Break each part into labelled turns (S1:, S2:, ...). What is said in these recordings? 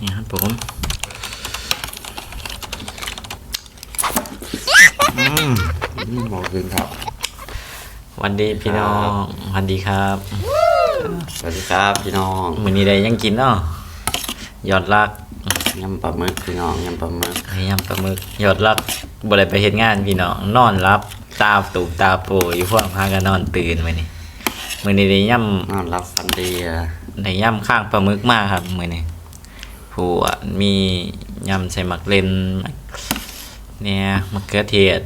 S1: นี่ครับผม
S2: อืมบอกคืนครับ
S1: วันดีพี่น้องวันดีครับ
S2: สวัสดีครับพี่น้อง
S1: มื้อนี้ได้ยังกินเนาะยอดรัก
S2: ยำปลาหมึกพี่น้องยำปลาหมึก
S1: ให้ยำปลาหมึกยอดรักบ่ได้ไปเฮ็ดงานพี่น้องนอนรับตาตูบตาโปอยู่พวกพากันนอนตื่นมื้อนี้มื้อนี้ได้ย่ำ
S2: นอนรับฟันดีอะ
S1: ในย่ำข้างปลาหมึกมากครับมือนี้ ผู้อะมียำใส่หมักเลนเนี่ยมะเขือเทศ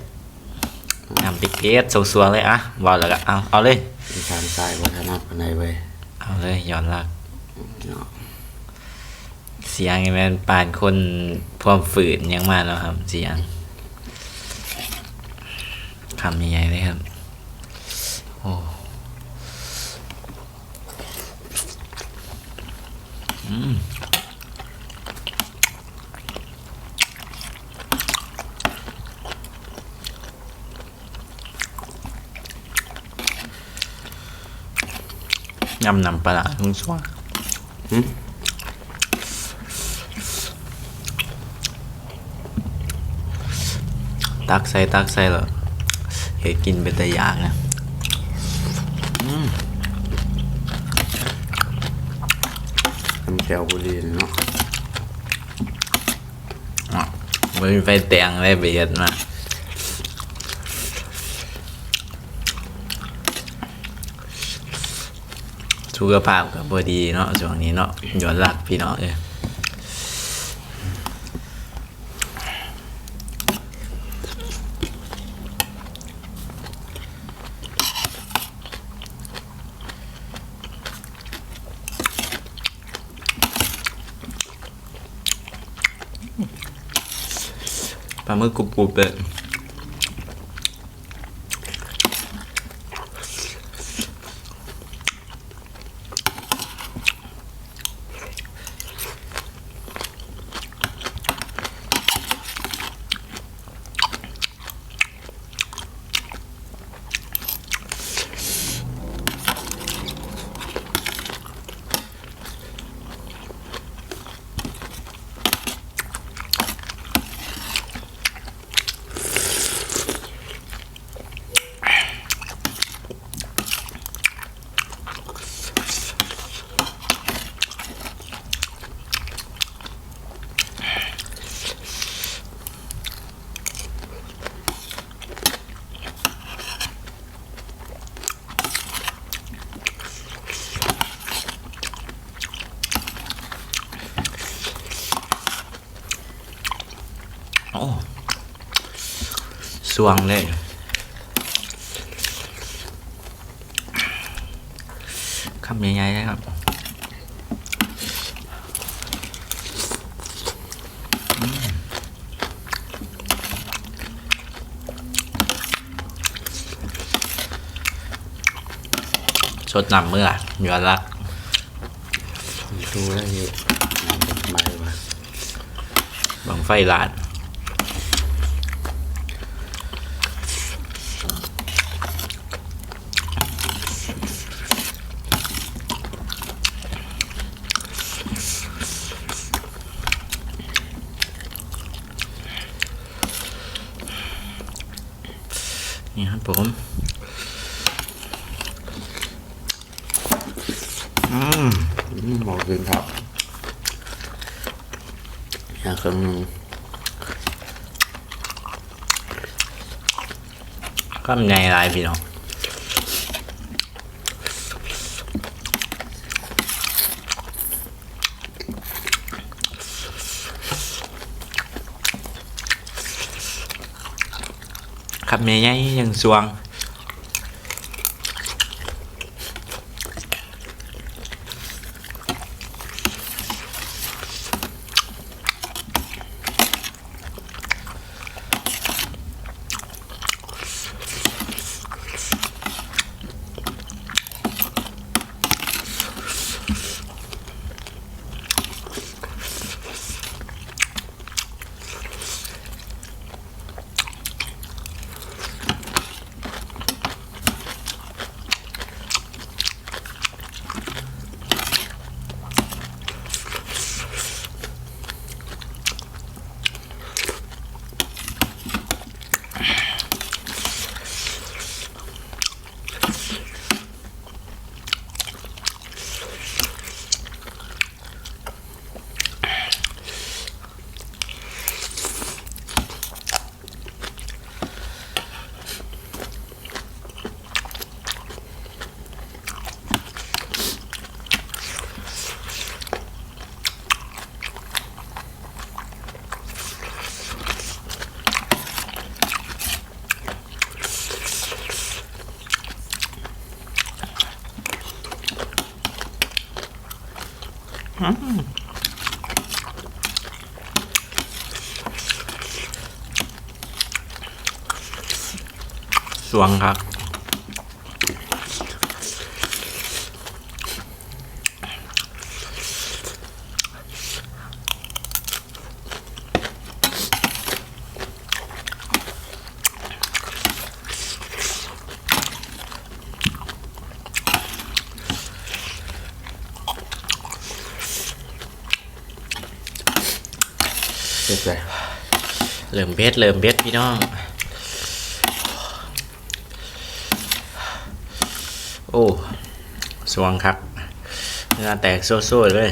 S1: ยำพริกเกสสวๆเลยอะบอกแล้วก็เอาเอาเลย
S2: ที่ทางซ้ายวัฒนธรรมในเว้ย
S1: เอาเลยย้อนลัก
S2: เนาะ
S1: เสียงนี่แมันปานคนพร้อมฝืนยังมาแล้วครับเสียงคำใหญ่ๆเลยครับโอ้อืม ยำนำปลาร้าทุ่งสวง
S2: หึ
S1: ตักใส่ตักใส่เหรอเห็ดกินเป็นแต่อยากนะ
S2: น้ำแก้วบุรีเนาะ
S1: อ๋อมันมีไฟแตงได้เบียดมา สุขภาพกับบดีเนาะช่วงนี้เนาะย้อนหลักพี่เน้องเอ้ยปลาหมึกกรุบๆเลย สวงเลย คำใหญ่ๆเลยครับสดน้ำเมื่อย้อนรัก
S2: ดูได้ที่น้ำเป็นทำไมวะ
S1: บังไฟลาน ผม
S2: อืมบอกคืนครับอยากครึ่งหนึง
S1: ก็มีในลายพี่น้อง ครับเมย์ยังยังสวง สวงครับ
S2: เจ็บเลย
S1: เริ่มเบ็ดเริ่มเบ็ดพี่น้อง โอ้ สวงครับเนื้อแตกโซ่ๆเลย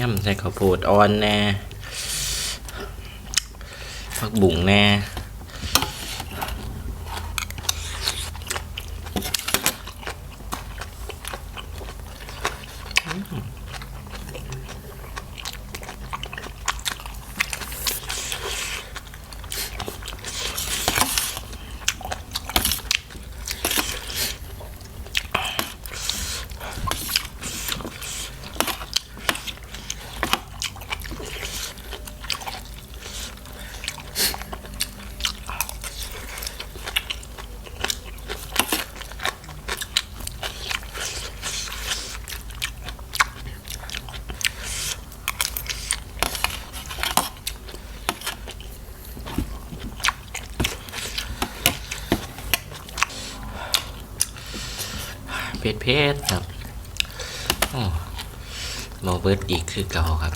S1: ย่ำใส่ข้าวโพดอ่อนแน่ผักบุ๋งแน่ เพชรเพชรครับอบอเบิร์ดอีกคือเก่าครับ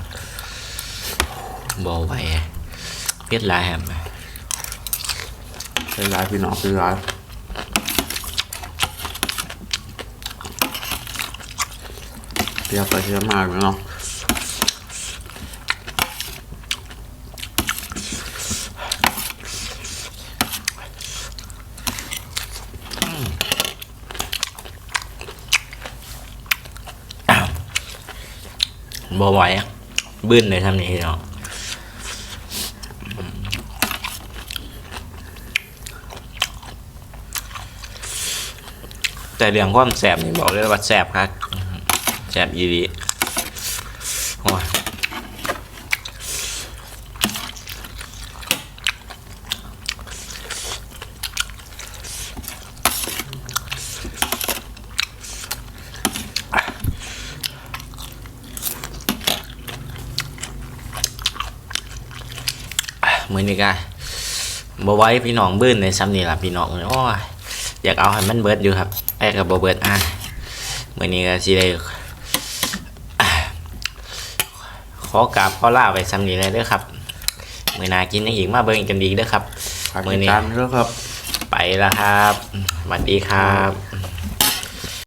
S1: บอไหวเพชรลายแฮม
S2: เพชรลายพี่น้องเพชรลายเปรี้ยวไปเยอมากเลยเนาะ
S1: บอไหวอะบื้นเลยทำนี้เนาะแต่เรื่องความแสบนี่บอกเลยว่าแสบครับแสบอีดี มือนี้กะบอไหว้พี่น้องบื้นในซ้ำนี่ล่ะพี่น้องโอ้ยอยากเอาให้มันเบิดอยู่ครับไอ้กับบอเบิดอะมือนี้ก็สิได้อะขอกราบขอลาไปซ้ำนี้เลยเด้อครับมือหนากินอีกมาเบิ่งกันดีกเด้อครับ
S2: ฝาก
S1: มื้
S2: ติ
S1: อ
S2: ด
S1: นี้
S2: ตามด้วยครับ
S1: ไปแล้วครับสวัสดีครับ